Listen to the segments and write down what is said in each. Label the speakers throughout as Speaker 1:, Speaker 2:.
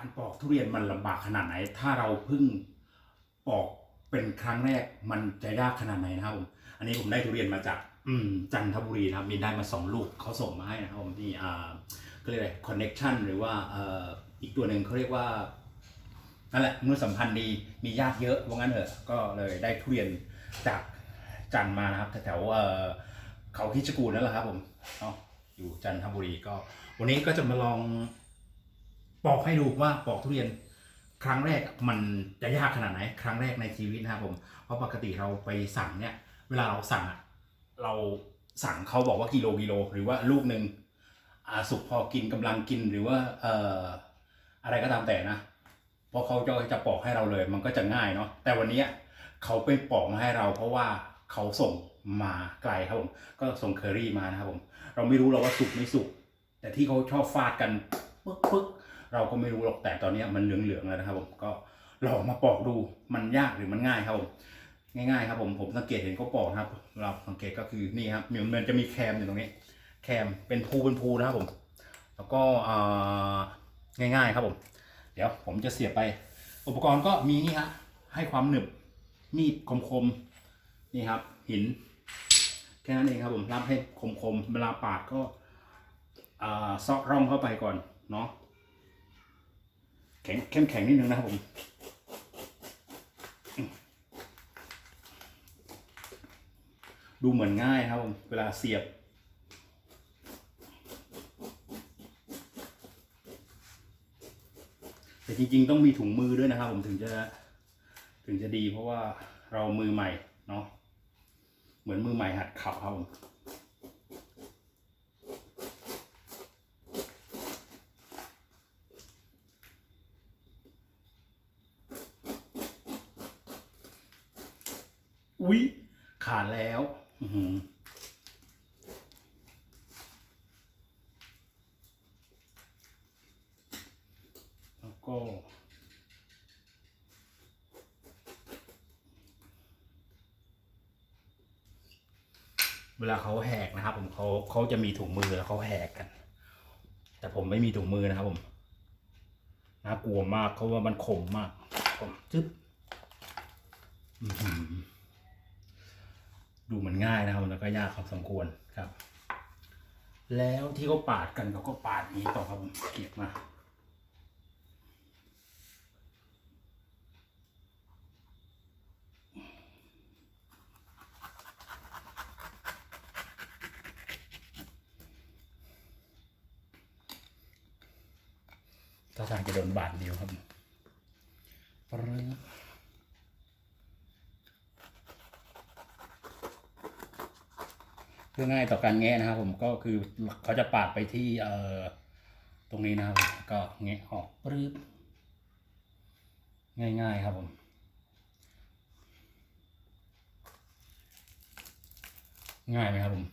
Speaker 1: การปอกทุเรียนมันลำบากขนาดไหน ถ้าเราเพิ่งปอกเป็นครั้งแรกมันจะยากขนาดไหนนะครับผมอันนี้ผมได้ทุเรียนมาจาก อืมจันทบุรีนะครับมีได้มาสองลูกเขาส่งมาให้นะครับผมนี่อ่าก็เรียกอะไรคอนเน็ชันหรือว่าเอ่ออีกตัวหนึ่งเขาเรียกว่านั่นแหละเมื่อสัมพันธ์ดีมีญาติเยอะว่างั้นเถอะก็เลยได้ทุเรียนจากจันทร์มานะครับแถวเอ่อเขาคิดจกูลนั่นแหละครับผมเนาะอยู่จันทบุรีก็ วันนี้ก็จะมาลอง ปอกให้ดูว่าปอกทุเรียนครั้งแรกมันจะยากขนาดไหน ครั้งแรกในชีวิตนะครับผม เพราะปกติเราไปสั่งเนี่ย เวลาเราสั่งอะเราสั่งเขาบอกว่ากิโลกิโล หรือว่าลูกหนึ่งสุกพอกินกำลังกินหรือว่าเอ่ออะไรก็ตามแต่นะเพราะเขาจะจะปอกให้เราเลย มันก็จะง่ายเนาะแต่วันนี้เขาไปปอกมาให้เรา เพราะว่าเขาส่งมาไกลครับผมก็ส่งเคอรี่มานะครับผม เราไม่รู้เราว่าสุกไม่สุกแต่ที่เขาชอบฟาดกันปึ๊กปึ๊ก เราก็ไม่รู้หรอกแต่ตอนนี้มันเหลืองๆแล้วนะครับผมก็ลองมาปอกดูมันยากหรือมันง่ายครับผมง่ายๆครับผมผมสังเกตเห็นเขาปอกนะครับ เราสังเกตก็คือนี่ครับมันจะมีแคมอยู่ตรงนี้ แคมเป็นภูเป็นภูนะครับผม แล้วก็ง่ายๆครับผม เดี๋ยวผมจะเสียบไป อุปกรณ์ก็มีนี่ฮะให้ความหนึบมีดคมๆนี่ครับ หินแค่นั้นเองครับผมรับให้คมๆเวลาปาดก็ซาะร่องเข้าไปก่อนเนาะ แข็งเข้มแข็งนิดนึงนะครับผมดูเหมือนง่ายครับผมเวลาเสียบ แต่จริงๆ ต้องมีถุงมือด้วยนะครับผมถึงจะถึงจะดีเพราะว่าเรามือใหม่เนาะเหมือนมือใหม่หัดขับครับผม อุ๊ย ขาดแล้วอือหือแล้วก็เวลาเขาแหกนะครับ ผมเขาเขาจะมีถุงมือแล้วเขาแหกกัน แต่ผมไม่มีถุงมือนะครับผมน่ากลัวมากเพราะว่ามันขมมากผมจึ๊บ ดูเหมือนง่ายนะครับแล้วก็ยากพอสมควรครับ แล้วที่เขาปาดกันเขาก็ปาดนี้ต่อครับผมเก็บมาถ้าทางจะโดนบาดเดียวครับปรึ๊บ เพื่อง่ายต่อการแงะนะครับผมก็คือเขาจะปาดไปที่เอ่อตรงนี้นะครับก็แงะออกปรึ๊บง่าย ๆ ครับผมง่ายไหมครับผม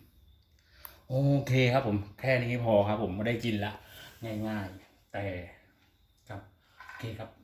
Speaker 1: โอเคครับผม แค่นี้พอครับผมไม่ได้กินละ ง่าย ๆ แต่ครับ โอเคครับ